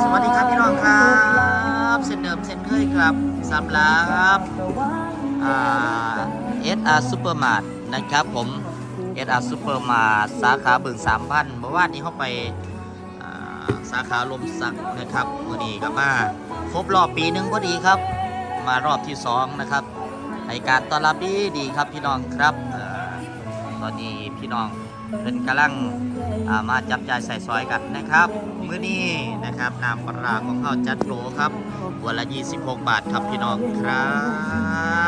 สวัสดีครับพี่น้องครับเส้นเดิมเส้นเคยครับสำหรับเอสอาร์ซูเปอร์มาร์ทนะครับผมเอสอาร์ซูเปอร์มาร์ทสาขาบึงสามพันเมื่อวานนี้เข้าไปสาขาลมสักนะครับวันนี้ก็มาครบรอบปีหนึ่งพอดีครับ มารอบที่สองนะครับให้การต้อนรับดีดีครับพี่น้องครับตอนนี้พี่น้องเป็นกำลังอ่า มาจับจ่ายใส่ซอยกันนะครับมื้อนี้นะครับน้ำปลาของเขาจัดโปรครับวันละ 26 บาทครับพี่น้องครั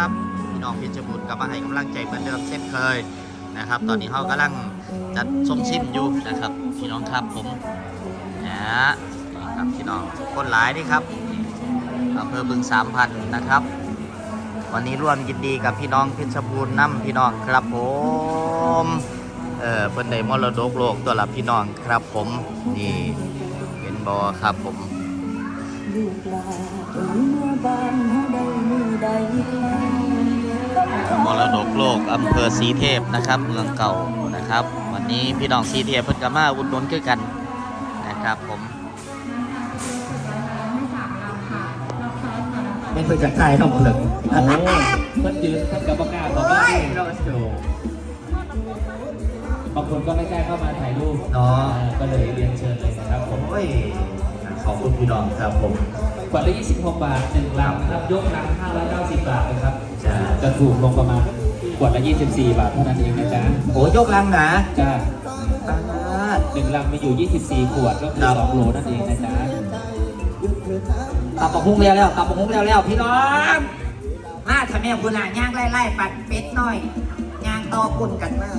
บพี่น้องเพิจบุตรก็มาให้กำลังใจเหมือนเดิมเช่นเคยนะครับ ตอนนี้เขากำลังจัดชมชิมอยู่นะครับ พี่น้องครับผมนะนี่ครับพี่น้องคนหลายนี่ครับอำเภอบึงสามพันนะครับ วันนี้ร่วมยินดีกับพี่น้องเพชรบูรณ์น้ำพี่น้องครับผม เออเพิ่นได้มรดกโลกตัวละพี่น้องครับผมนี่เป็นบอครับผมมรดกโลกอำเภอสีเทพนะครับ เมืองเก่านะครับ วันนี้พี่น้องสีเทพเพิ่นก็มาอุดหนุนคือกันนะครับผมไม่เคยจะใครต้องเลยโอ้เพิ่นยืนเพิ่นกับประกล้าศบอกว่าเราโชว์ บางคนก็ไม่กล้าเข้ามาถ่ายรูปเนาะอ่าก็เลยเรียนเชิญเลยนะครับผม โอ้ยขอบคุณพี่น้องครับผมขวดละ26 บาทหนึ่งลังนะครับ ยกลัง590 บาทนะครับจ้าจะถูกลงประมาณขวดละ24 บาทเท่านั้นเองนะจ๊ะโอ้ยกลังนะจ้าอ่าหนึ่งลังมีอยู่ 24 ขวดก็คือครับ2โลนั่นเองนะจ๊ะตับปะพุงแล้วแล้วตับปะพุงแล้วแล้วพี่น้องมาทำแม่คุณอะย่างไล่ไล่ปัดเป็ดหน่อยย่างต่อกุ่นกันมาก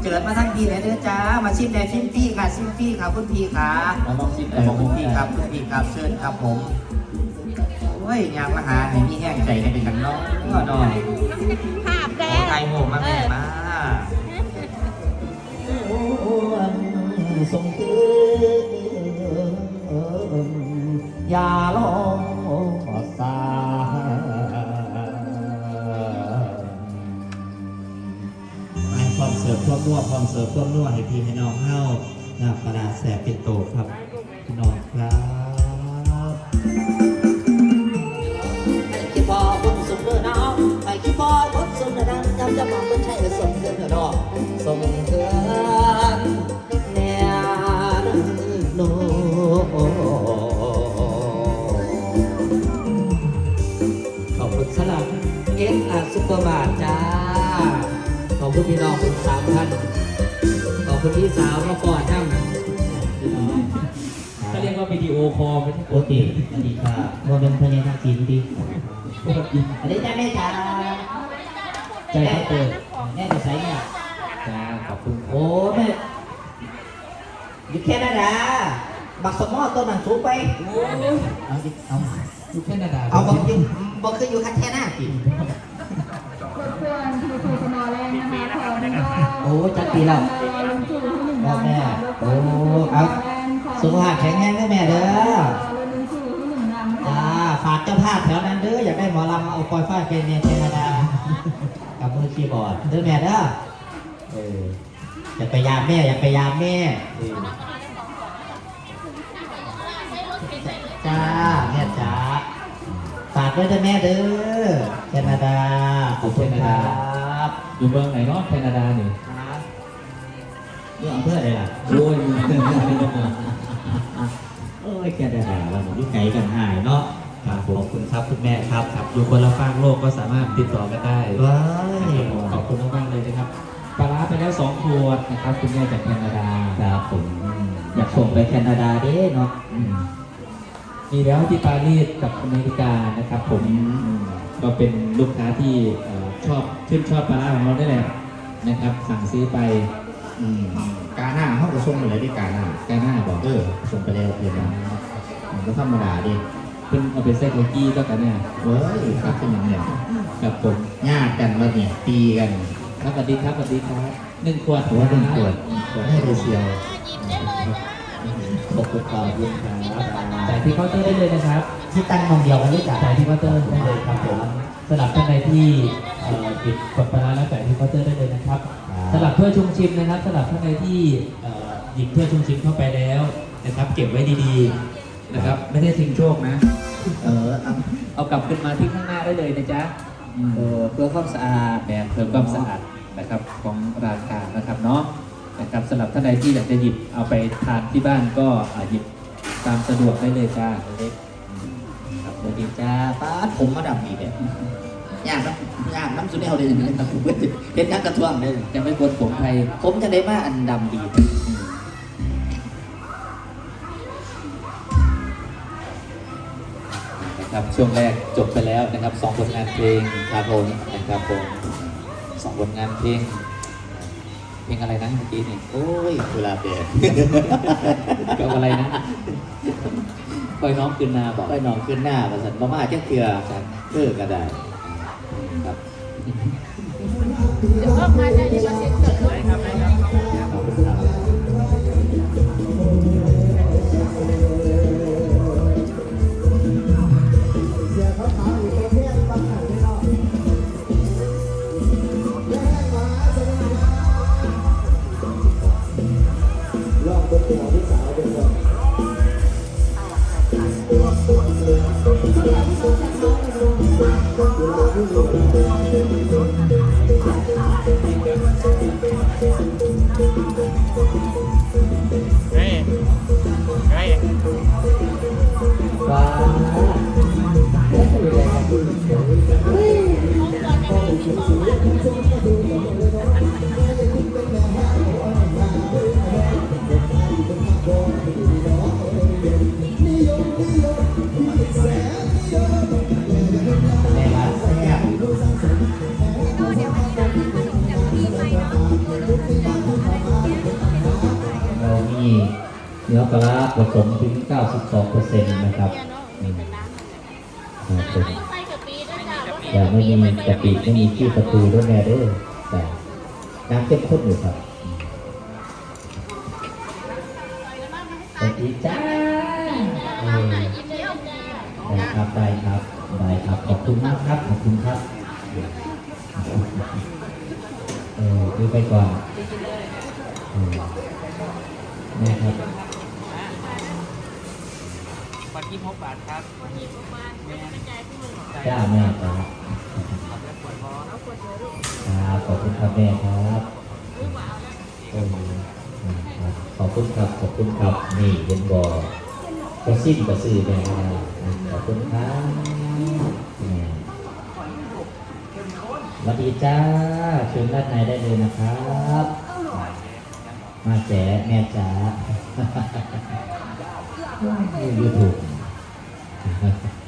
เจิดมาทั้งทีเลยเด้อจ้า มาชิมแดงชิมพี่ค่ะชิมพี่ค่ะคุณพี่ค่ะเราลองชิมเออคุณพี่ครับคุณพี่ครับเชิญครับผมโอ้ยยางมาหาให้พี่แห้งใจในเป็นกันเน้องก็นอนภาพแดโอ้งไทยโหมาแม่มาส่งคืนอย่าลอ ความเสิร์ฟทั่วนัวความเสิร์ฟทั่วนัวให้พี่ให้น้องเฮาหน้าปลาร้าแสบเป็นโตครับพี่น้องครับไอ้คิดบอคนส่งเดินน้องไอ้คิดบอคนส่งเดินน้ำจำจะมองคนใช่ส่งเดินเถอะดอกส่งเดินแนวโนขอบคุณสำหรับเอสอาซุปเปอร์บาทจ้า คุณพี่น้องคุณสามท่านขอบคุณพี่สาวมาก่อนนั่งเขาเรียกว่าวิดีโอคอลไม่ใช่โอเคอันนี้ค่ะว่าเป็นพญานาคีดีปกติอันนี้จ้าแม่จ้าใจเขาเปิดแม่จะใช้เนี่ยจ้าขอบคุณครับโอ้แม่อยู่แค่นั้นนะบักสมอต้นหนังสูงไปเอาดิเอาอยู่แคนาดาเอาบักอยู่บักคืออยู่คันแค่หน้า โอ้จัดปีแล้วลุงจู่ที่หนึ่งพ่อดังแม่ โอ้เอาสุขภาพแข็งแรงนะแม่เด้อลุงจู่ที่หนึ่งดังจ้าฝากเจ้าภาพแถวนั้นเด้ออยากได้หมอลำเอาปล่อยฝ้ายเป็นเนี่ยแคนดากับมือคีย์บอร์ดเด้อแม่เด้อเอออยาไปยามแม่อย่าไปยามแม่จ้าแม่จ้าฝากด้วยนะแม่เด้อแคนาดาขอบคุณครับอยู่เมืองไหนเนาะแคนาดาเนี่ย เรื่องอำเภออะไรล่ะโอ้ยเอ้ยแกได้หาเราอยู่ไกลกันหายเนาะครับผมขอบคุณครับคุณแม่ครับครับอยู่คนละฟากโลกก็สามารถติดต่อกันได้ว้าครับยผมขอบคุณมากๆเลยนะครับปลาร้าไปแล้วสองขวดนะครับคุณแม่จากแคนาดาครับผมอยากส่งไปแคนาดาเด้เนาะอืมมีแล้วที่ปารีสกับอเมริกานะครับ ผมก็เป็นลูกค้าที่เอ่อชอบชื่นชอบปลาร้าของเราได้แหละนะครับ สั่งซื้อไป อืมกาหน้าเขาก็ส่งไปเลยที่กาหน้ากาหน้าบอกเออส่งไปแล้วเพียงนะมันก็ธรรมดาดิเพิ่นเอาไปเซ็ตโลกี้ก็กันเนี่ยเว้ยครับเป็นอย่างเนี้ยกับผมญาติกันมาเนี่ยตีกันครับสวัสดีครับสวัสดีครับหนึ่งขวดหัวเป็นปวดขวดให้ไปเชียวขอบคุณครับคุณครับจ่ายที่เคาน์เตอร์ได้เลยนะครับที่ตั้งมองเดียวกันด้วยจ้ะจ่ายที่เคาน์เตอร์ได้เลยครับผม สำหรับท่านใดที่เอ่อติดกดปลาร้าแล้วจ่ายที่เคาน์เตอร์ได้เลยนะครับสำหรับเพื่อชมชิมนะครับสำหรับท่านใดที่เอ่อหยิบถ้วยชงชิมเข้าไปแล้วนะครับ เก็บไว้ดีๆนะครับ ไม่ได้ทิ้งโชคนะ เออเอาเอากลับขึ้นมาที่ข้างหน้าได้เลยนะจ๊ะอืมเออเพื่อความสะอาดแบบเพิ่มความสะอาดนะครับของร้านค้านะครับเนาะนะครับสำหรับท่านใดที่อยากจะหยิบเอาไปทานที่บ้านก็อ่าหยิบตามสะดวกได้เลยจ้าเล็กครับสวัส ดีจ้าป้าดผมมาดำอีกเนี่ยยากน้ำยากน้ำสุดแนวเลยนะครับเห็นนักกระท่วงเลยจะไม่กวนผมใครผมจะได้มาอันดำดีนะครับช่วงแรกจบไปแล้วนะครับสองผลงานเพลงครับผมนะครับผมสองผลงานเพลง ลงอะไรนะเมื่อกี้นี่โอ้ยเวลาเปลี่ยนกับอะไรนะคอยน้องคืนนาบอกไปนอนขึ้นหน้าประสันมาม่าเจ้าเกลือเกลือก็ได้ครับเดี๋ยวก็มาได้ในวันเสร็จเสร็จเลยขอบ เนื้อปลาร้าผสมถึง 92%นะครับอืมครับผมอย่าไม่มีกะปิไม่มีที่ประตูด้วยแม่เด้อแต่น้ำเข้มข้นอยู่ครับสวัสดีจ้าเออได้ครับได้ครับได้ครับ ขอบคุณมากครับ ขอบคุณครับ เออดูไปก่อนเอ อนี่ครับวันที่พบบาทครับจ้าแม่ครับครับขอบคุณครับแม่ครับโอ้ครับขอบคุณครับขอบคุณครับนี่เห็นบ่อก็สิ้นก็ซื้อแม่ครับขอบคุณครับวัสดีจ้าเชิญด้านในได้เลยนะครับมาแจ๋แม่จ๋ายูทูบ Mm-hmm.